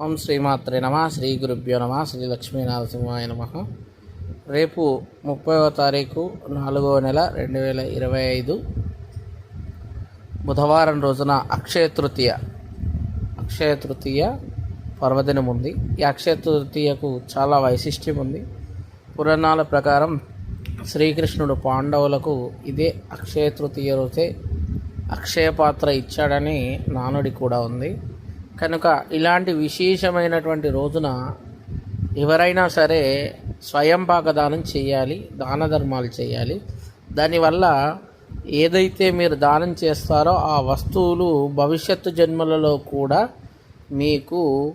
ఓం శ్రీమాత్రే నమ. శ్రీ గురుభ్యో నమ. శ్రీ లక్ష్మీనరసింహాయ నమ. రేపు ముప్పైవ తారీఖు నాలుగవ నెల రెండు వేల ఇరవై ఐదు. బుధవారం రోజున అక్షయ తృతీయ. అక్షయ తృతీయ పర్వదినం ఉంది. ఈ అక్షయ తృతీయకు చాలా వైశిష్ట్యం ఉంది. పురాణాల ప్రకారం శ్రీకృష్ణుడు పాండవులకు ఇదే అక్షయ తృతీయ రోజే అక్షయ పాత్ర ఇచ్చాడని నానుడి కూడా ఉంది. కనుక ఇలాంటి విశేషమైనటువంటి రోజున ఎవరైనా సరే స్వయం పాకదానం చేయాలి దాన ధర్మాలు చేయాలి. దానివల్ల ఏదైతే మీరు దానం చేస్తారో ఆ వస్తువులు భవిష్యత్తు జన్మలలో కూడా మీకు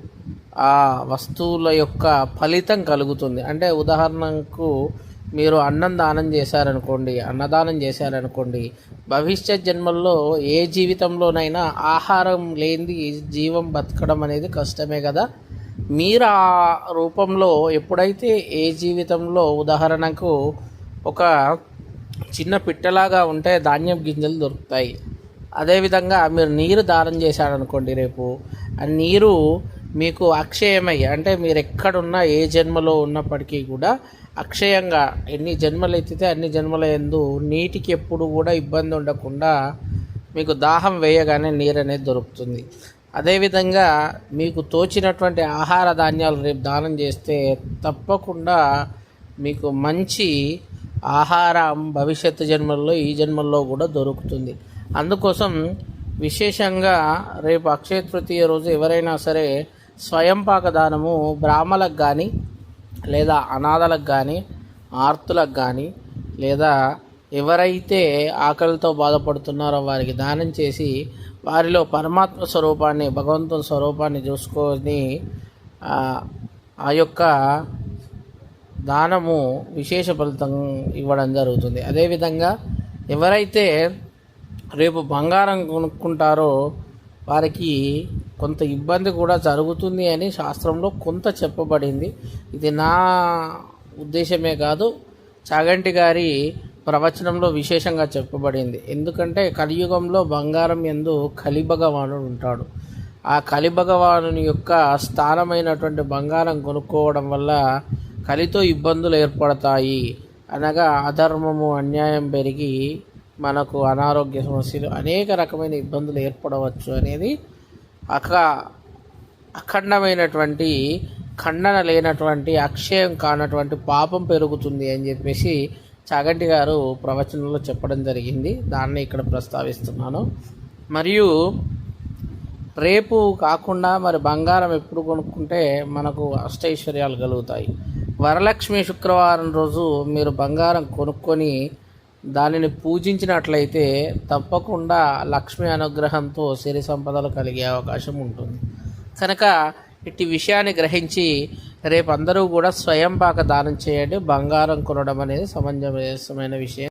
ఆ వస్తువుల యొక్క ఫలితం కలుగుతుంది. అంటే ఉదాహరణకు మీరు అన్నం దానం చేశారనుకోండి అన్నదానం చేశారనుకోండి భవిష్యత్ జన్మల్లో ఏ జీవితంలోనైనా ఆహారం లేనిది జీవం బతకడం అనేది కష్టమే కదా? మీరు ఆ రూపంలో ఎప్పుడైతే ఏ జీవితంలో ఉదాహరణకు ఒక చిన్న పిట్టలాగా ఉంటే ధాన్యం గింజలు దొరుకుతాయి. అదేవిధంగా మీరు నీరు దానం చేశారనుకోండి రేపు ఆ నీరు మీకు అక్షయమై అంటే మీరు ఎక్కడున్నా ఏ జన్మలో ఉన్నప్పటికీ కూడా అక్షయంగా ఎన్ని జన్మలు ఎత్తితే అన్ని జన్మల ఎందు నీటికి ఎప్పుడు కూడా ఇబ్బంది ఉండకుండా మీకు దాహం వేయగానే నీరు అనేది దొరుకుతుంది. అదేవిధంగా మీకు తోచినటువంటి ఆహార ధాన్యాలు రేపు దానం చేస్తే తప్పకుండా మీకు మంచి ఆహారం భవిష్యత్తు జన్మల్లో ఈ జన్మల్లో కూడా దొరుకుతుంది. అందుకోసం విశేషంగా రేపు అక్షయ తృతీయ రోజు ఎవరైనా సరే స్వయంపాక దానము బ్రాహ్మలకు కానీ లేదా అనాథలకు కానీ ఆర్తులకు కానీ లేదా ఎవరైతే ఆకలితో బాధపడుతున్నారో వారికి దానం చేసి వారిలో పరమాత్మ స్వరూపాన్ని భగవంతుని స్వరూపాన్ని చూసుకొని ఆ యొక్క దానము విశేష ఫలితం ఇవ్వడం జరుగుతుంది. అదేవిధంగా ఎవరైతే రేపు బంగారం కొనుక్కుంటారో వారికి కొంత ఇబ్బంది కూడా జరుగుతుంది అని శాస్త్రంలో కొంత చెప్పబడింది. ఇది నా ఉద్దేశమే కాదు చాగంటి గారి ప్రవచనంలో విశేషంగా చెప్పబడింది. ఎందుకంటే కలియుగంలో బంగారం ఎందు కలిభగవానుడు ఉంటాడు. ఆ కలిభగవానుని యొక్క స్థానమైనటువంటి బంగారం కొనుక్కోవడం వల్ల కలితో ఇబ్బందులు ఏర్పడతాయి అనగా అధర్మము అన్యాయం పెరిగి మనకు అనారోగ్య సమస్యలు అనేక రకమైన ఇబ్బందులు ఏర్పడవచ్చు అనేది అక అఖండమైనటువంటి ఖండన లేనటువంటి అక్షయం కానటువంటి పాపం పెరుగుతుంది అని చెప్పేసి చాగంటి గారు ప్రవచనంలో చెప్పడం జరిగింది. దాన్ని ఇక్కడ ప్రస్తావిస్తున్నాను. మరియు రేపు కాకుండా మరి బంగారం ఎప్పుడు కొనుక్కుంటే మనకు అష్టైశ్వర్యాలు కలుగుతాయి. వరలక్ష్మి శుక్రవారం రోజు మీరు బంగారం కొనుక్కొని దానిని పూజించినట్లయితే తప్పకుండా లక్ష్మి అనుగ్రహంతో సిరి సంపదలు కలిగే అవకాశం ఉంటుంది. కనుక ఇట్టి విషయాన్ని గ్రహించి రేపు అందరూ కూడా స్వయం పాక దానం చేయండి. బంగారం కొనడం అనేది సమంజసమైన విషయం.